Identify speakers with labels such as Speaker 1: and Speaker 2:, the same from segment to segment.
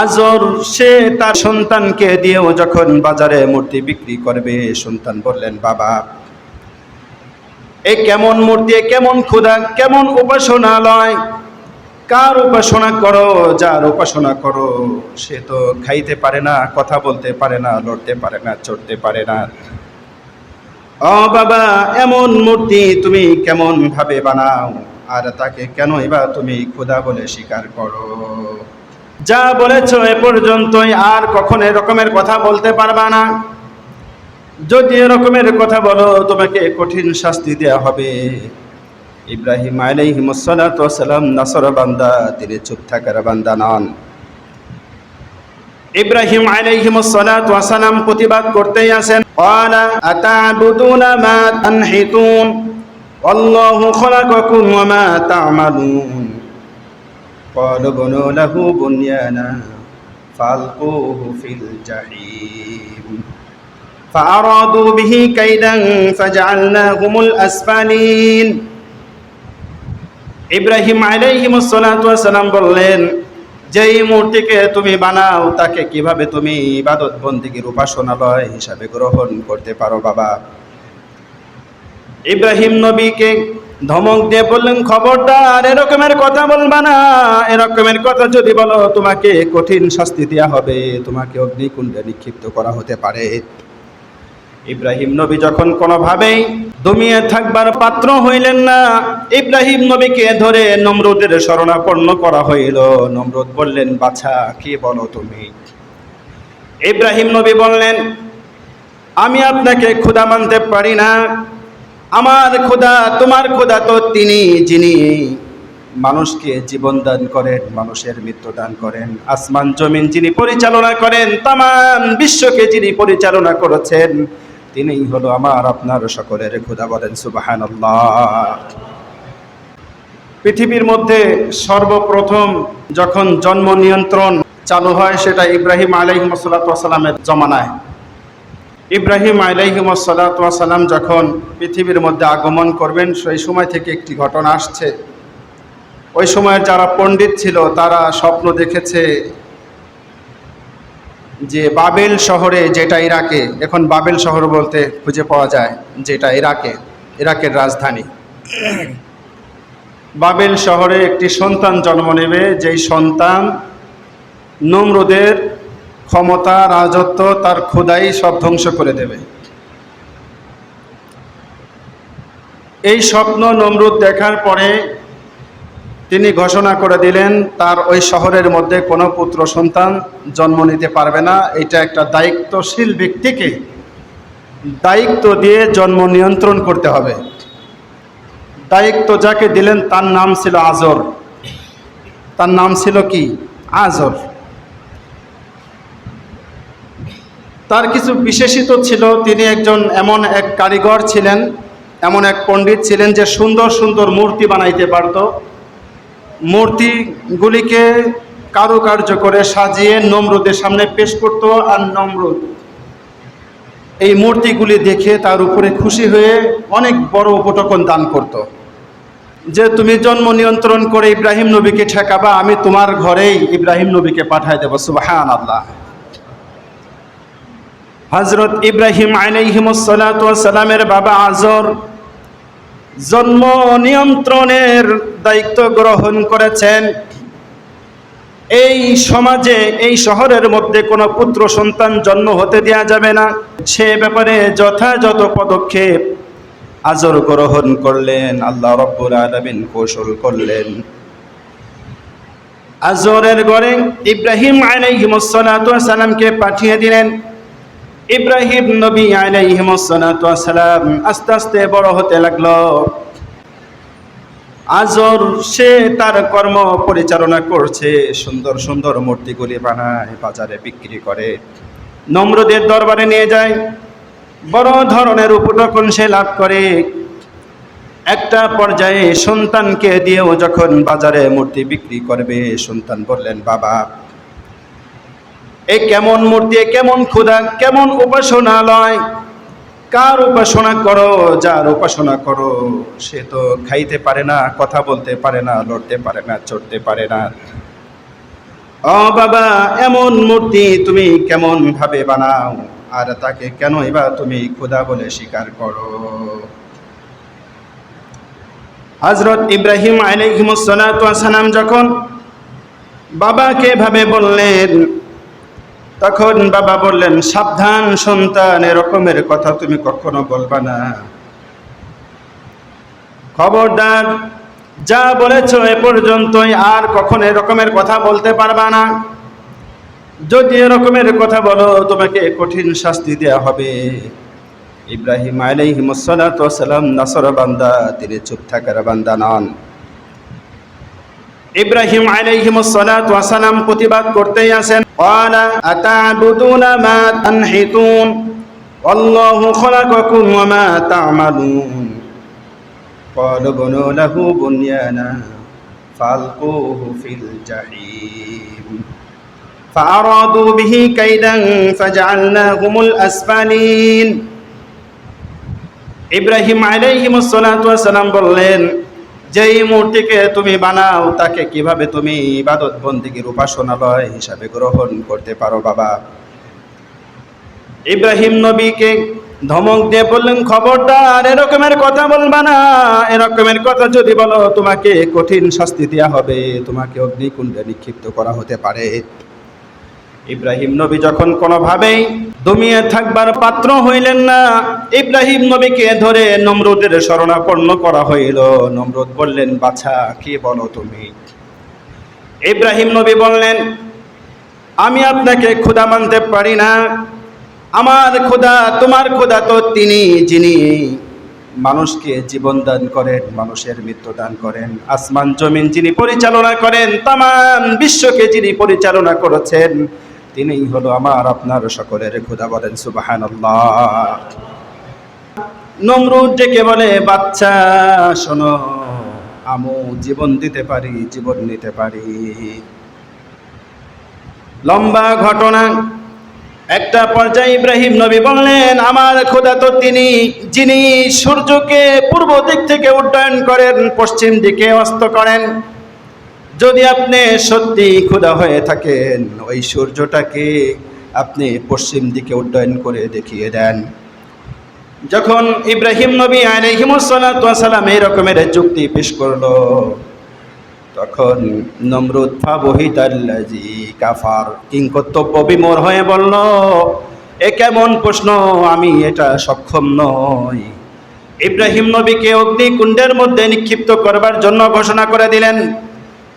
Speaker 1: আজর সে তার সন্তানকে দিয়েও যখন বাজারে মূর্তি বিক্রি করবে, সন্তান বললেন, বাবা, এ কেমন মূর্তি কেমন ক্ষুধা, কেমন উপাসনালয়? কার উপাসনা করো, যার উপাসনা করো? সে তো খাইতে পারে না, কথা বলতে পারে না, লড়তে পারে না, চড়তে পারে না। ও বাবা, এমন মূর্তি তুমি কেমন ভাবে বানাও? আর তাকে কেন এবার তুমি ক্ষুধা বলে স্বীকার করো? যা বলেছ এ পর্যন্তই আর কখন এরকমের কথা বলতে পারবা না যদি এরকমের কথা বলো তোমাকে কঠিন শাস্তি দেওয়া হবে ইব্রাহিম আলাইহিমসালাম নাসর বান্দা তিনি চুপ থাকার বান্দা নন ইব্রাহিম আলাইহিমসালাম প্রতিবাদ করতেই আছেন قال أتعبدون ما تنحتون والله خلقكم وما تعملون قالوا بنوا له بنيانا فألقوه في الجحيم فأرادوا به كيدا فجعلناهم الأسفلين ইব্রাহিম আলাইহিমসালাম বললেন যেই মূর্তিকে তুমি বানাও তাকে কিভাবে তুমি ইবাদত বন্দিগির উপাসনালয় হিসাবে গ্রহণ করতে পারো বাবা ইব্রাহিম নবীকে ধমক দিয়ে বললেন, খবরদার, এরকমের কথা বলবা না। এরকমের কথা যদি বলো, তোমাকে কঠিন শাস্তি দেওয়া হবে। তোমাকে অগ্নিকুণ্ডে নিক্ষিপ্ত করা হতে পারে। ইব্রাহিম নবী যখন কোনোভাবেই দমিয়ে থাকবার পাত্র হইলেন না, ইব্রাহিম নবীকে ধরে নমরুদের শরণাপন্ন করা হইল। নমরুদ বললেন, বাছা, কি বলো তুমি? ইব্রাহিম নবী বললেন, আমি আপনাকে ক্ষুধা মানতে পারি না। আমার ক্ষুধা তোমার ক্ষুধা তো তিনি, যিনি মানুষকে জীবন দান করেন, মানুষের মৃত্যু দান করেন। আসমান, জমিন যিনি পরিচালনা করেন তাম বিশ্বকে যিনি পরিচালনা করেছেন তিনিই হলো আমার, আপনার সকলের ক্ষুধা বলেন সুবাহান পৃথিবীর মধ্যে সর্বপ্রথম যখন জন্ম নিয়ন্ত্রণ চালু হয়, সেটা ইব্রাহিম আলাইহিমসাল্লামের জমানায়। ইব্রাহিম আলাইহিম আলাইহিমসাল্লাম যখন পৃথিবীর মধ্যে আগমন করবেন, সেই সময় থেকে একটি ঘটনা আসছে। ওই সময়ের যারা পণ্ডিত ছিল, তারা স্বপ্ন দেখেছে যে বাবেল শহরে যেটা ইরাকে, এখন বাবেল শহর বলতে খুঁজে পাওয়া যায় যেটা ইরাকে, ইরাকের রাজধানী। বাবেল শহরে একটি সন্তান জন্ম নেবে, যেই সন্তান নমরুদের ক্ষমতা, রাজত্ব তার ক্ষুদাই সব ধ্বংস করে দেবে। এই স্বপ্ন নমরুদ দেখার পরে তিনি ঘোষণা করে দিলেন, তার ওই শহরের মধ্যে কোনো পুত্র সন্তান জন্ম নিতে পারবে না। এটা একটা দায়িত্বশীল ব্যক্তিকে দায়িত্ব দিয়ে জন্ম নিয়ন্ত্রণ করতে হবে। দায়িত্ব যাকে দিলেন তার নাম ছিল আজর। তার নাম ছিল কি? আজর। তার কিছু বিশেষিত ছিল। তিনি একজন এমন এক কারিগর ছিলেন, এমন এক পণ্ডিত ছিলেন যে সুন্দর সুন্দর মূর্তি বানাইতে পারত। মূর্তিগুলিকে কারুকার্য করে সাজিয়ে নমরুদের সামনে পেশ করত আর নমরুদ এই মূর্তিগুলি দেখে তার উপরে খুশি হয়ে অনেক বড় উপটকন দান করত। যে তুমি জন্ম নিয়ন্ত্রণ করে ইব্রাহিম নবীকে ঠেকাবা, আমি তোমার ঘরেই ইব্রাহিম নবীকে পাঠাই দেবো সুবাহান আল্লাহ হজরত ইব্রাহিম আলাইহিমসালামের বাবা আজর জন্ম নিয়ন্ত্রণের দায়িত্ব গ্রহণ করেছেন। এই সমাজে, এই শহরের মধ্যে কোনো পুত্র সন্তান জন্ম হতে দেওয়া যাবে না। সে ব্যাপারে যথাযথ পদক্ষেপ আজর গ্রহণ করলেন, আল্লাহ রব্বুল আলমিন কৌশল করলেন। আজরের গড়ে ইব্রাহিম আলাইহিমসালামকে পাঠিয়ে দিলেন। ইব্রাহিম নবী আলাইহিমসালাম আস্তে আস্তে বড় হতে লাগল। আজর সে তার কর্ম পরিচালনা করছে, সুন্দর সুন্দর মূর্তিগুলি বানায়, বাজারে বিক্রি করে। নম্রদের দরবারে নিয়ে যায়। বড় ধরনের উপটকন সে লাভ করে। একটা পর্যায়ে সন্তানকে দিয়েও যখন বাজারে মূর্তি বিক্রি করবে, সন্তান বললেন, বাবা এ কেমন মূর্তি, এ কেমন ক্ষুধা, কেমন উপাসনালয়? কার উপাসনা করো, যার উপাসনা করো, সে তো খাইতে পারে না, কথা বলতে পারে না, লড়তে পারে না, চড়তে পারে না। ও বাবা, এমন মূর্তি তুমি কেমন ভাবে বানাও, আর তাকে কেন এবার তুমি খোদা বলে স্বীকার করো? হজরত ইব্রাহিম আলাইহিমসালাম যখন বাবাকে ভাবে বললেন তখন বাবা বললেন, সাবধান সন্তান, এরকমের কথা তুমি কখনো বলবা না। খবরদার, যা বলেছ এ পর্যন্তই, আর কখনো এরকমের কথা বলতে পারবা না। যদি এরকমের কথা বলো, তোমাকে কঠিন শাস্তি দেয়া হবে। ইব্রাহিম আলাইহিমসালাম নাসর বান্দা, তিনি চুপ থাকার বান্দা নন। ইব্রাহিম আলাইহিমসালাম প্রতিবাদ করতেই আছেন قال أتعبدون ما تنحتون والله خلقكم وما تعملون قالوا بنوا له بنيانا فألقوه في الجحيم فأرادوا به كيدا فجعلناهم الأسفلين ইব্রাহিম আলাইহিমসালাম বললেন যেই মূর্তিকে তুমি বানাও, তাকে কীভাবে তুমি ইবাদত বন্দিগির উপাসনালয় হিসাবে গ্রহণ করতে পারো বাবা? ইব্রাহিম নবীকে ধমক দিয়ে বললেন, খবরদার, এরকমের কথা বলবা না। এরকমের কথা যদি বলো, তোমাকে কঠিন শাস্তি দেওয়া হবে। তোমাকে অগ্নিকুণ্ডে নিক্ষিপ্ত করা হতে পারে। ইব্রাহিম নবী যখন কোনোভাবেই দমিয়ে থাকবার পাত্র হইলেন না, ইব্রাহিম নবীকে ধরে নমরুদের শরণাপন্ন করা হইল। নমরুদ বললেন, বাছা, কি বলো তুমি? ইব্রাহিম নবী বললেন, আমি আপনাকে ক্ষুধা মানতে পারি না। আমার খোদা তোমার খোদা তো তিনি যিনি মানুষকে জীবন দান করেন, মানুষের মৃত্যু দান করেন। আসমান জমিন যিনি পরিচালনা করেন তাম বিশ্বকে যিনি পরিচালনা করেছেন তিনিই হলো আমার, আপনার সকলের খোদা বলেন সুবাহান নমরুদ ডেকে বলে, বাচ্চা, শোনো, আমু জীবন দিতে পারি, জীবন নিতে পারি। লম্বা ঘটনা। একটা পর্যায়ে ইব্রাহিম নবী বললেন, আমার খোদা তো তিনি, যিনি সূর্যকে পূর্ব দিক থেকে উড্ডয়ন করেন, পশ্চিম দিকে অস্ত করেন। যদি আপনি সত্যি ক্ষুধা হয়ে থাকেন, ওই সূর্যটাকে আপনি পশ্চিম দিকে উড্ডয়ন করে দেখিয়ে দেন। যখন ইব্রাহিম নবী আলহিমসালাম এই রকমের যুক্তি পেশ করল, তখন নমরুদ ফাবহিতাল্লাজি কাফার কিংকর্তব্য বিমোর হয়ে বলল, এ কেমন প্রশ্ন, আমি এটা সক্ষম নই। ইব্রাহিম নবীকে অগ্নিকুণ্ডের মধ্যে নিক্ষিপ্ত করবার জন্য ঘোষণা করে দিলেন।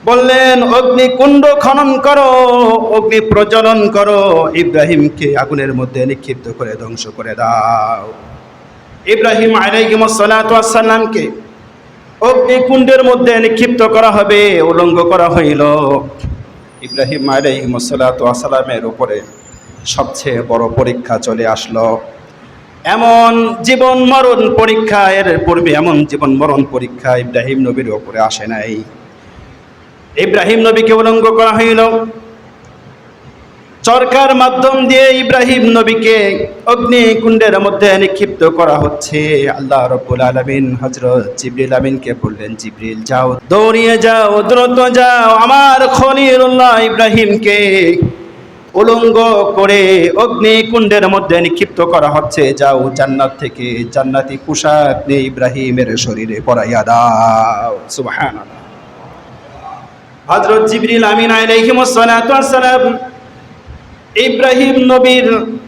Speaker 1: বললেন অগ্নিকুণ্ড খনন করো, অগ্নি প্রজ্বলন করো, ইব্রাহিমকে আগুনের মধ্যে নিক্ষিপ্ত করে ধ্বংস করে দাও। ইব্রাহিম আলাইহিমসালামকে অগ্নিকুণ্ডের মধ্যে নিক্ষিপ্ত করা হবে, উলঙ্গ করা হইল। ইব্রাহিম আলাইহিমসালামের উপরে সবচেয়ে বড় পরীক্ষা চলে আসলো। এমন জীবন মরণ পরীক্ষা, এর পূর্বে এমন জীবন মরণ পরীক্ষা ইব্রাহিম নবীর উপরে আসে নাই। ইব্রাহিম নবীকে উলঙ্গ করা হইল। চরকার মাধ্যম দিয়ে ইব্রাহিম নবীকে অগ্নিকুণ্ডের মধ্যে নিক্ষিপ্ত করা হচ্ছে। আল্লাহ রব্বুল আলমিন হজরত জিবরিল আমিনকে বললেন, জিবরিল, যাও, দৌড়িয়ে যাও, দ্রুত যাও, আমার খলিলুল্লাহ ইব্রাহিমকে উলঙ্গ করে অগ্নিকুণ্ডের মধ্যে নিক্ষিপ্ত করা হচ্ছে। যাও, জান্নাত থেকে জান্নাতি পোশাক নিয়ে ইব্রাহিমের শরীরে পরাইয়া দাও। সুবহানাল্লাহ। হজরত জিবরিল আমিন ইব্রাহিম নবীর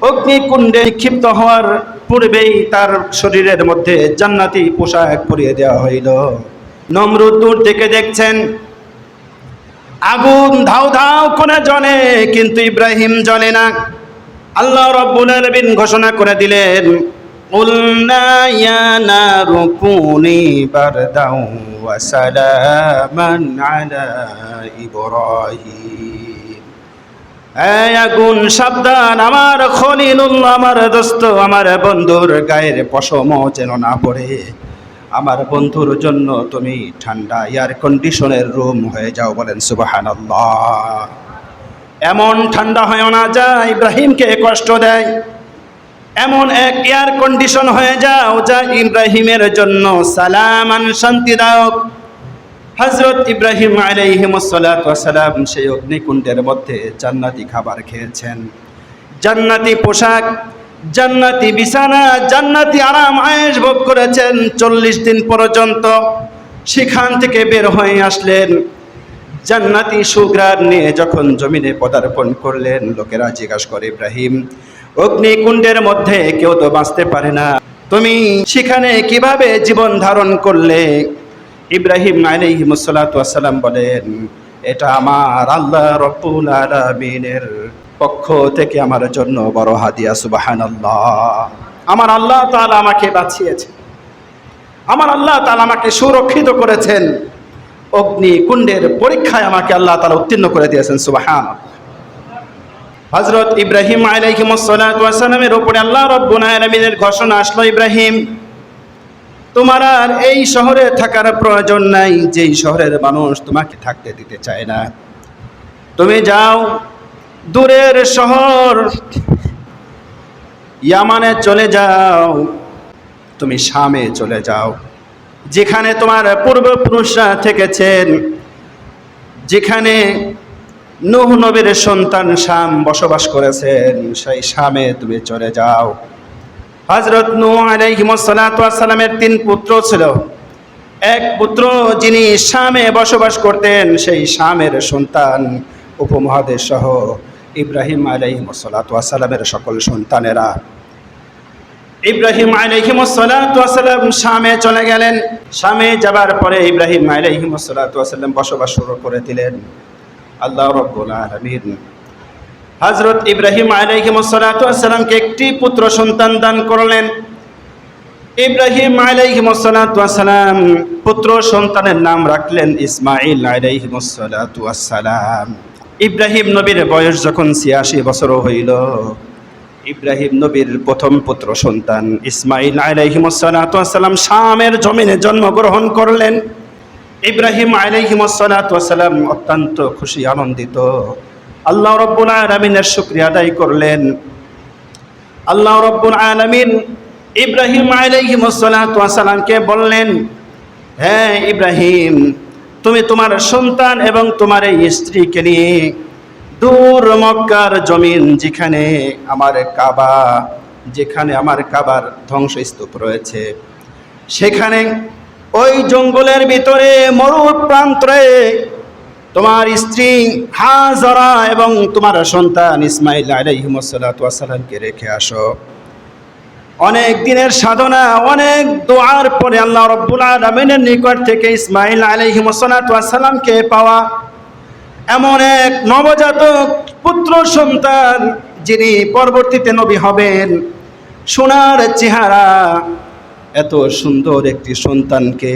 Speaker 1: অগ্নিকুণ্ডে নিক্ষিপ্ত হওয়ার পূর্বেই তার শরীরের মধ্যে জান্নাতি পোশাক পরিয়ে দেওয়া হইল। নমরুদ দূর থেকে দেখছেন, আগুন ধাও ধাও করে জ্বলে, কিন্তু ইব্রাহিম জ্বলে না। আল্লাহ রব্বুল আলামিন ঘোষণা করে দিলেন قلنا يا نار كوني بردا وسلاما على إبراهيم এই আগুন সাবধান আমার খলিলুল্লাহ আমার দোস্ত আমার বন্ধুর গায়ের পশম যেন না পড়ে আমার বন্ধুর জন্য তুমি ঠান্ডা এয়ার কন্ডিশনের রুম হয়ে যাও বলেন সুবাহানাল্লাহ এমন ঠান্ডা হয় না যা ইব্রাহিমকে কষ্ট দেয় এমন এক এয়ার কন্ডিশন হয়ে যাও যা ইব্রাহিমের জন্য সালামান শান্তিদায়ক। হজরত ইব্রাহিম আলাইহিমসালাম সেই অগ্নিকুণ্ডের মধ্যে জান্নাতি খাবার খেয়েছেন। জান্নাতি পোশাক, জান্নাতি বিছানা, জান্নাতি আরাম আয়েশ ভোগ করেছেন চল্লিশ দিন পর্যন্ত। সেখান থেকে বের হয়ে আসলেন। জান্নাতি সুগ্রার নিয়ে যখন জমিনে পদার্পণ করলেন, লোকেরা জিজ্ঞাসা করে, ইব্রাহিম অগ্নিকুণ্ডের মধ্যে কেউ তো বাঁচতে পারে না। তুমি সেখানে কীভাবে জীবন ধারণ করলে? ইব্রাহিম আলাইহিমসাল্লাম বলেন, এটা আমার আল্লাহ রব্বুল আলামিনের পক্ষ থেকে আমার জন্য বড় হাদিয়া, সুবহানাল্লাহ। আমার আল্লাহ তাআলা আমাকে বাঁচিয়েছে আমার আল্লাহ তাআলা আমাকে সুরক্ষিত করেছেন। অগ্নি কুণ্ডের পরীক্ষায় আমাকে আল্লাহ তালা উত্তীর্ণ করে দিয়েছেন সুবহান হজরত ইব্রাহিম আলাইহিমসাল্লামের ওপরে আল্লাহ রব্বুল ঘোষণা আসলো, ইব্রাহিম, তোমার আর এই শহরে থাকার প্রয়োজন নাই। যেই শহরের মানুষ তোমাকে থাকতে দিতে চায় না। তুমি যাও, দূরের শহর ইয়ামানে চলে যাও। তুমি শামে চলে যাও, যেখানে তোমার পূর্বপুরুষরা থেকেছেন। যেখানে নূহ নবীর সন্তান শাম বসবাস করেছেন, সেই শামে তুমি চলে যাও। হজরত নূ আলাইহিমসালামের তিন পুত্র ছিল। এক পুত্র যিনি শামে বসবাস করতেন, সেই শামের সন্তান উপমহাদেশ সহ ইব্রাহিম আলাইহিমসালামের সকল সন্তানেরা। ইব্রাহিম আলাইহিমসালাম শামে চলে গেলেন। শামে যাবার পরে ইব্রাহিম আলাইহিমসালাম বসবাস শুরু করে দিলেন। আল্লাহ রব্বুল আলামিন। হজরত ইব্রাহিম আলাইহিমসালামকে একটি পুত্র সন্তান দান করলেন। ইব্রাহিম আলাইহিমসালাম পুত্র সন্তানের নাম রাখলেন ইসমাইল আলাইহিমসালাম ইব্রাহিম নবীর বয়স যখন ছিয়াশি বছর হইল, ইব্রাহিম নবীর প্রথম পুত্র সন্তান ইসমাইল আলাইহিমসালাম শামের জমিনে জন্মগ্রহণ করলেন। ইব্রাহিম আলাইহিমসালাম অত্যন্ত খুশি, আনন্দিত। আল্লাহ রব্বুল আলমিনের শুক্রিয়া আদায় করলেন। আল্লাহ রব্বুল আলমিন ইব্রাহিম আলাইহিমসালামকে বললেন হ্যাঁ ইব্রাহিম, তুমি তোমার সন্তান এবং তোমার এই স্ত্রীকে নিয়ে দূর মক্কার জমিন যেখানে আমার কাবা, যেখানে আমার কাবার ধ্বংসস্তূপ রয়েছে, সেখানে ওই জঙ্গলের ভিতরে মরু প্রান্তরে তোমার স্ত্রী হাজরা এবং তোমার সন্তান ইসমাইল আলাইহিমসালামকে রেখে আসো। অনেক দিনের সাধনা, অনেক দোয়ার পরে আল্লাহ রব্বুল আলমিনের নিকট থেকে ইসমাইল আলাইহিমসালামকে পাওয়া এমন এক নবজাতক পুত্র সন্তান যিনি পরবর্তীতে নবী হবেন। সোনার চেহারা এত সুন্দর একটি সন্তানকে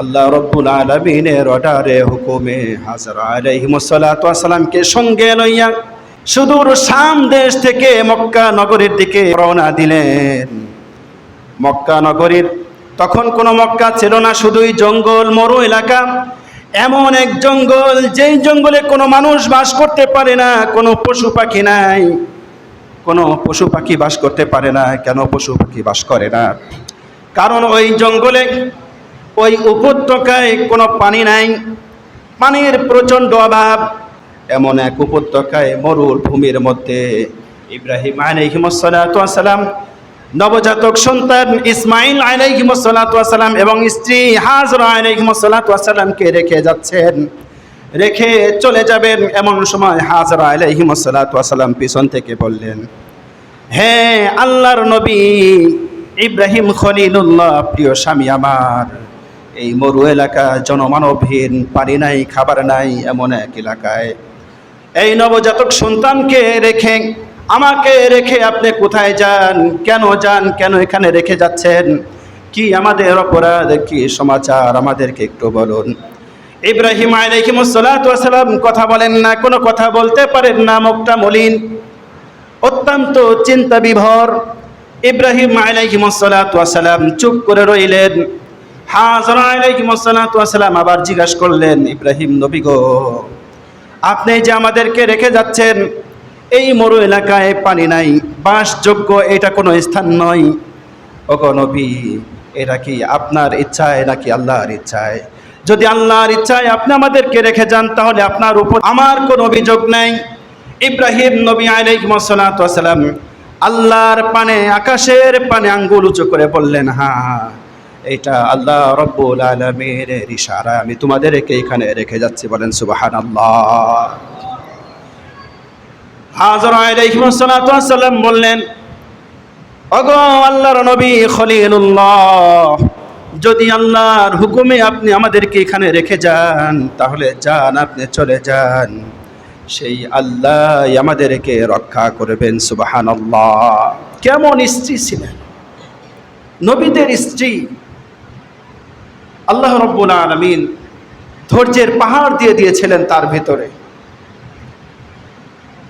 Speaker 1: আল্লাহ রব্বুল আলমিনের অর্ডারে, হুকুমে হাজরা আলাইহিমসালামকে সঙ্গে লইয়া সুদূর শাম দেশ থেকে মক্কা নগরীর দিকে রওনা দিলেন। মক্কা নগরীর তখন কোনো মক্কা ছিল না, শুধুই জঙ্গল, মরু এলাকা। এমন এক জঙ্গল, যেই জঙ্গলে কোনো মানুষ বাস করতে পারে না, কোনো পশু পাখি নাই। কোনো পশু পাখি বাস করতে পারে না, কেন পশু পাখি বাস করে না? কারণ ওই জঙ্গলে, ওই উপত্যকায় কোনো পানি নাই। পানির প্রচণ্ড অভাব। এমন এক উপত্যকায় মরুর ভূমির মধ্যে ইব্রাহিম আলাইহিমসালাম নবজাতক সন্তান ইসমাইল আলাইহিমসালাম এবং স্ত্রী হাজরা আলাইহিমসালামকে রেখে যাচ্ছেন। রেখে চলে যাবেন এমন সময় হাজরা আলাইহিমসালাম পিছন থেকে বললেন হ্যাঁ আল্লাহর নবী ইব্রাহিম খলিলুল্লাহ, প্রিয় স্বামী আমার, এই মরু এলাকা জনমানবহীন, পানি নাই, খাবার নাই, এমন এক এলাকায়। এই নবজাতক সন্তানকে রেখে, আমাকে রেখে আপনি কোথায় যান? কেন যান? কেন এখানে রেখে যাচ্ছেন? কি আমাদের অপরাধ? কি সমাচার? আমাদেরকে একটু বলুন। ইব্রাহিম আলাইহিমসালাম কথা বলেন না, কোনো কথা বলতে পারেন না, মুখটা মলিন, অত্যন্ত চিন্তা বিভর ইব্রাহিম আলাইহিমসালাম চুপ করে রইলেন। হাজরা আলাইহিমসালাম আবার জিজ্ঞাসা করলেন, ইব্রাহিম নবী গো, আপনি যে আমাদেরকে রেখে যাচ্ছেন, এই মরু এলাকায় পানি নাই, বাসযোগ্য এটা কোনো স্থান নয়। ওগো নবী এটা কি আপনার ইচ্ছায় নাকি আল্লাহর ইচ্ছায়? যদি আল্লাহর ইচ্ছায় আপনি আমাদেরকে রেখে যান, তাহলে আপনার উপর আমার কোনো অভিযোগ নেই। ইব্রাহিম নবী আলাইহিমসালাম আল্লাহর পানে, আকাশের পানে আঙ্গুল উঁচু করে বললেন হ্যাঁ এটা আল্লাহ রব্বুল আলমের ইশারা। আমি তোমাদেরকে এখানে রেখে যাচ্ছি। বলেন সুবাহান আল্লাহ হাজর আলাইহিমসালাম বললেন অগ আল্লাহর নবী খলিলুল্লাহ, যদি আল্লাহর হুকুমে আপনি আমাদেরকে এখানে রেখে যান, তাহলে যান, আপনি চলে যান। সেই আল্লাহ আমাদেরকে রক্ষা করবেন সুবাহান কেমন স্ত্রী ছিলেন? নবীদের স্ত্রী আল্লাহ রব্বুল আলমিন ধৈর্যের পাহাড় দিয়ে দিয়েছিলেন তার ভিতরে।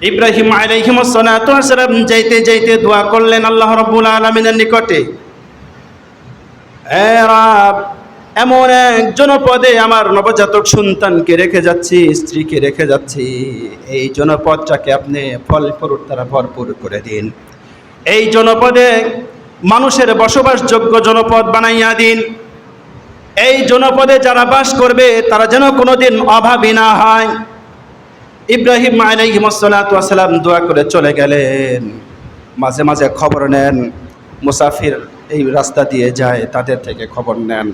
Speaker 1: ইব্রাহিম আলাইহিমসালাম যাইতে যাইতে দোয়া করলেন আল্লাহ রব্বুল আলমিনের নিকটে। "হে রাব, এমন এক জনপদে আমার নবজাতক সন্তানকে রেখে যাচ্ছি, স্ত্রীকে রেখে যাচ্ছি। এই জনপদটাকে আপনি ফল ফরুট তারা ভরপুর করে দিন। এই জনপদে মানুষের বসবাসযোগ্য জনপদ বানাইয়া দিন। এই জনপদে যারা বাস করবে, তারা যেন কোনোদিন অভাবী না হয়। ইব্রাহিম আলাইহিমসালাম দোয়া করে চলে গেলেন। মাঝে মাঝে খবর নেন। মুসাফির এই রাস্তা দিয়ে যায়, তাদের থেকে খবর নেন।